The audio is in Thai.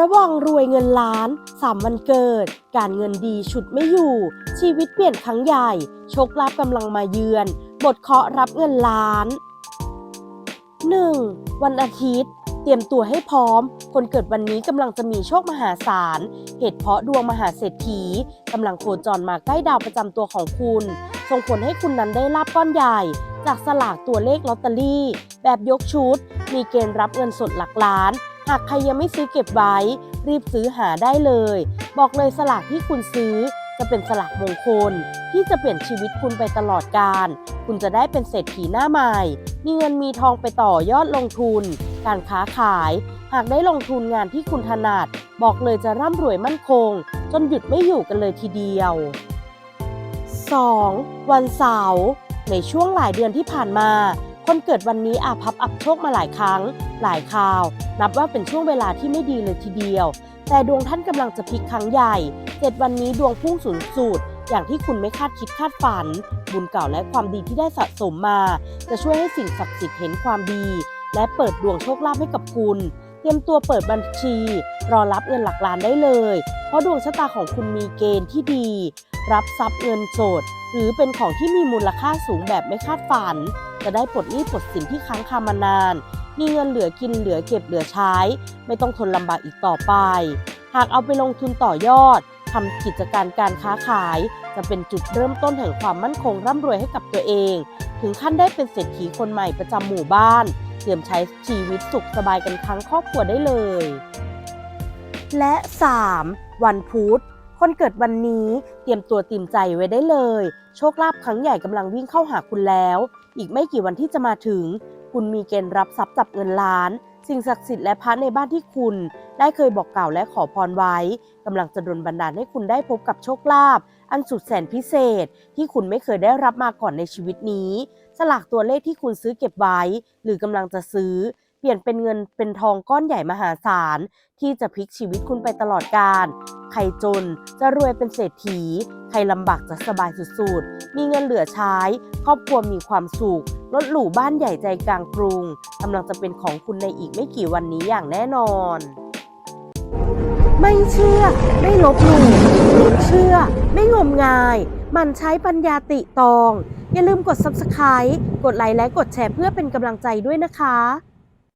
ระวังรวยเงินล้านสามวันเกิด การเงินดีฉุดไม่อยู่ ชีวิตเปลี่ยนครั้งใหญ่ โชคลาภกำลังมาเยือน บทเคาะรับเงินล้าน 1. วันอาทิตย์ เตรียมตัวให้พร้อม คนเกิดวันนี้กำลังจะมีโชคมหาศาล เหตุเพราะดวงมหาเศรษฐีกำลังโคจรมาใกล้ดาวประจำตัวของคุณ ส่งผลให้คุณนั้นได้ลาบก้อนใหญ่ จากสลากตัวเลขลอตเตอรี่ แบบยกชุด มีเกณฑ์รับเงินสดหลักล้าน หากใครยังไม่ซื้อเก็บไว้ รีบซื้อหาได้เลย บอกเลยสลากที่คุณซื้อจะเป็นสลากมงคล ที่จะเปลี่ยนชีวิตคุณไปตลอดกาลคุณจะได้เป็นเศรษฐีหน้าใหม่ มีเงินมีทองไปต่อยอดลงทุน การค้าขาย หากได้ลงทุนงานที่คุณถนัด บอกเลยจะร่ำรวยมั่นคง จนหยุดไม่อยู่กันเลยทีเดียว 2. วันเสาร์ในช่วงหลายเดือนที่ผ่านมา คนเกิดวันนี้อาภัพอับโชคมาหลายครั้ง หลายคราว นับว่าเป็นช่วงเวลาที่ไม่ดีเลยทีเดียว แต่ดวงท่านกำลังจะพลิกครั้งใหญ่เจ็ดวันนี้ดวงพุ่งสูงสุดอย่างที่คุณไม่คาดคิดคาดฝัน บุญเก่าและความดีที่ได้สะสมมา จะช่วยให้สิ่งศักดิ์สิทธิ์เห็นความดี และเปิดดวงโชคลาภให้กับคุณ เตรียมตัวเปิดบัญชี รอรับเงินหลักล้านได้เลย เพราะดวงชะตาของคุณมีเกณฑ์ที่ดี รับทรัพย์เงินสด หรือเป็นของที่มีมูลค่าสูงแบบไม่คาดฝัน จะได้ปลดหนี้ปลดสินที่ค้างคามานาน มีเงินเหลือกินเหลือเก็บเหลือใช้ ไม่ต้องทนลำบากอีกต่อไป หากเอาไปลงทุนต่อยอดทำกิจการการค้าขาย จะเป็นจุดเริ่มต้นแห่งความมั่นคงร่ำรวยให้กับตัวเอง ถึงขั้นได้เป็นเศรษฐีคนใหม่ประจำหมู่บ้าน เตรียมใช้ชีวิตสุขสบายกันทั้งครอบครัวได้เลย และ 3. วันพุธ คนเกิดวันนี้เตรียมตัวเตรียมใจไว้ได้เลย โชคลาภครั้งใหญ่กำลังวิ่งเข้าหาคุณแล้ว อีกไม่กี่วันที่จะมาถึง คุณมีเกณฑ์รับทรัพย์จับเงินล้าน สิ่งศักดิ์สิทธิ์และพระในบ้านที่คุณ ได้เคยบอกกล่าวและขอพรไว้กำลังจะดลบันดาลให้คุณได้พบกับโชคลาภอันสุดแสนพิเศษ ที่คุณไม่เคยได้รับมาก่อนในชีวิตนี้ สลากตัวเลขที่คุณซื้อเก็บไว้ หรือกำลังจะซื้อเปลี่ยนเป็นเงินเป็นทองก้อนใหญ่มหาศาล ที่จะพลิกชีวิตคุณไปตลอดกาล ใครจนจะรวยเป็นเศรษฐี ใครลำบากจะสบายสุดๆ มีเงินเหลือใช้ ครอบครัวมีความสุข รถหรูบ้านใหญ่ใจกลางกรุงกำลังจะเป็นของคุณในอีกไม่กี่วันนี้อย่างแน่นอน ไม่เชื่อ ไม่ลบหลู่ไม่เชื่อ ไม่งมงาย มันใช้ปัญญาติตอง อย่าลืมกด subscribe กดไลค์และกดแชร์เพื่อเป็นกำลังใจด้วยนะคะ